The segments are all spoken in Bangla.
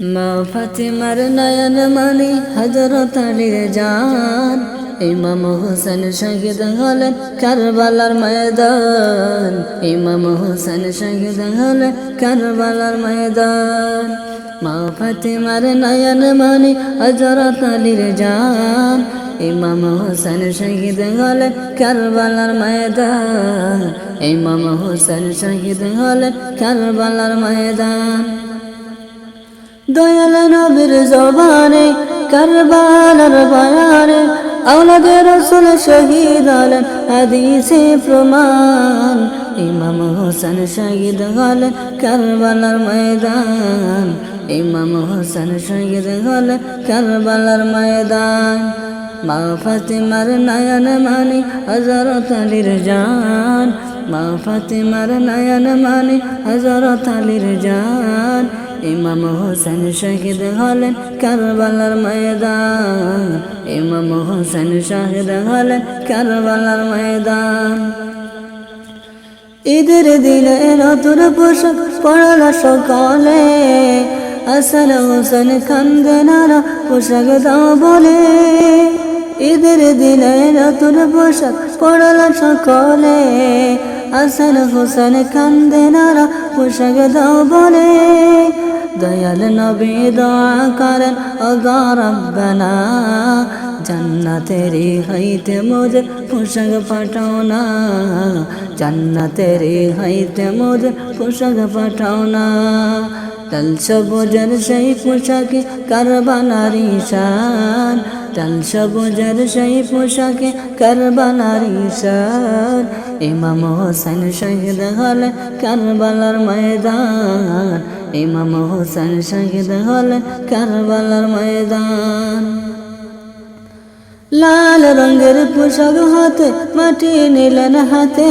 মা ফাতিমার নয়ন মনি হজরত আলীর জান। ইমাম হোসেন শহীদ হলেন কারবালার ময়দান। ইমাম হোসেন শহীদ হলেন কারবালার ময়দান। মা ফাতিমার নয়ন মনি হজরত আলীর জান। ইমাম হোসেন শহীদ হলেন কারবালার ময়দান। ইমাম হোসেন শহীদ হলেন কারবালার ময়দান। দয়াল নবীর জবানে, কারবালার বয়ানে, আওলাদে রসুল শহীদ হলেন, হাদিসে প্রমাণ। ইমাম হোসেন শহীদ হলেন, কারবালার ময়দান। ইমাম হোসেন শহীদ হলেন, কারবালার ময়দান। মা ফাতিমার নয়ন মানি হজরত আলীর জান। মা ফাতিমার নয়ন মানি হজরত আলীর জান। ইমাম হোসেন শহীদ হলেন কারবালার ময়দান। ইমাম হোসেন শহীদ হলেন কারবালার ময়দান। ঈদের দিনে নতুন পোশাক পড়ল সকালে। আসান হোসেন কান্দে নানা পোশাক দাও বলে। ঈদের দিনে নতুন পোশাক পড়ল সকলে। আসান হোসেন কান্দে নানা পোশাক দাও বলে। দয়াল নবী দোয়া করেন অগা রব্বানা। জান্নাতেরি হইতে মোদের পোশাক পাঠাও না। জান্নাতেরি হইতে মোদের পোশাক পাঠাও না। লাল সবুজের সেই পোশাকে কারবানারি ঈশান। লাল সবুজের সেই পোশাকে কারবালার ইশার ইমাম হোসেন শহীদ হলে কারবালার ময়দান। ইমাম হোসেন শহীদ হলে কারবালার ময়দান। লাল রঙের পোশাক হাতে, মাটি নিলেন হাতে।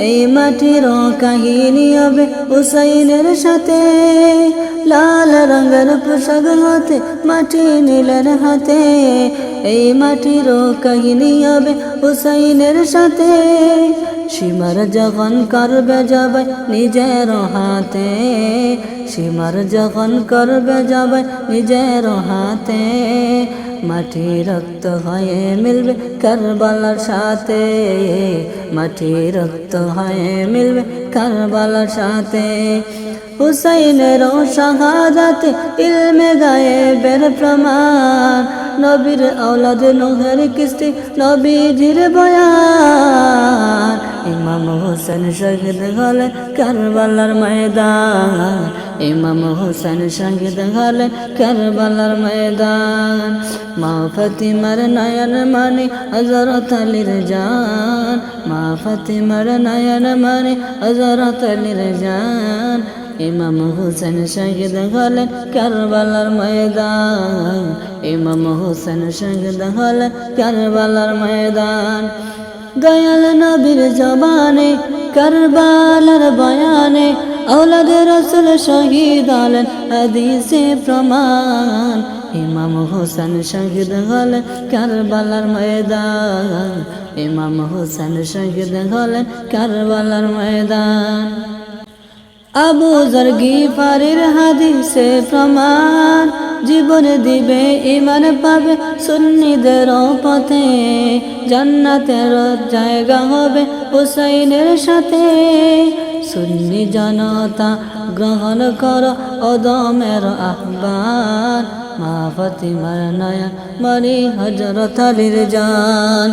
এই মাটির কাহিনী হবে হুসাইনের সাথে। লাল রঙের পোশাক হাতে, মাটি নিলেন হাতে। এই মাটির কাহিনী হবে হুসাইনের সাথে। সীমার যখন করবে যাবে নিজের হাতে। সীমার যখন করবে যাবে নিজের হাতে। মাটি রক্ত হয়ে মিলবে কারবালার সাথে। মাটি রক্ত হয়ে মিলবে কারবালার সাথে। হুসাইনের শাহাদাতে ইলমে গায়ে বের প্রমাণ। নবীর আওলাদ নোহের কিস্তি নবীজির বয়ান। ইমাম হোসেন শহীদ হলে কারবালার ময়দান। ইমাম হোসেন শহীদ হলে কারবালার ময়দান। মা ফতিমার নয়ন মানি হজরত আলীর জান। মা ফতিমার নয়ন মানি হজরত আলীর জান। ইমাম হোসেন শহীদ হলেন কারবালার ময়দান। ইমাম হোসেন শহীদ হলেন কারবালার ময়দান। দয়াল নবীর জবানে, কারবালার বয়ানে, আওলাদ রসুল শহীদ হলেন হাদিসে প্রমাণ। ইমাম হোসেন শহীদ হলেন কারবালার ময়দান। ইমাম হোসেন শহীদ হলেন কারবালার ময়দান। আবু জর্গি ফারির হাদিসে প্রমাণ। জীবন দিবে ইমান পাবে। সুন্নিদের পথে জান্নাতের জায়গা হবে হুসাইনের সাথে। সুন্নি জনতা গ্রহণ কর অদমের আহ্বান। মা ফতিমার নয়া মরি হজরত আলীর জান।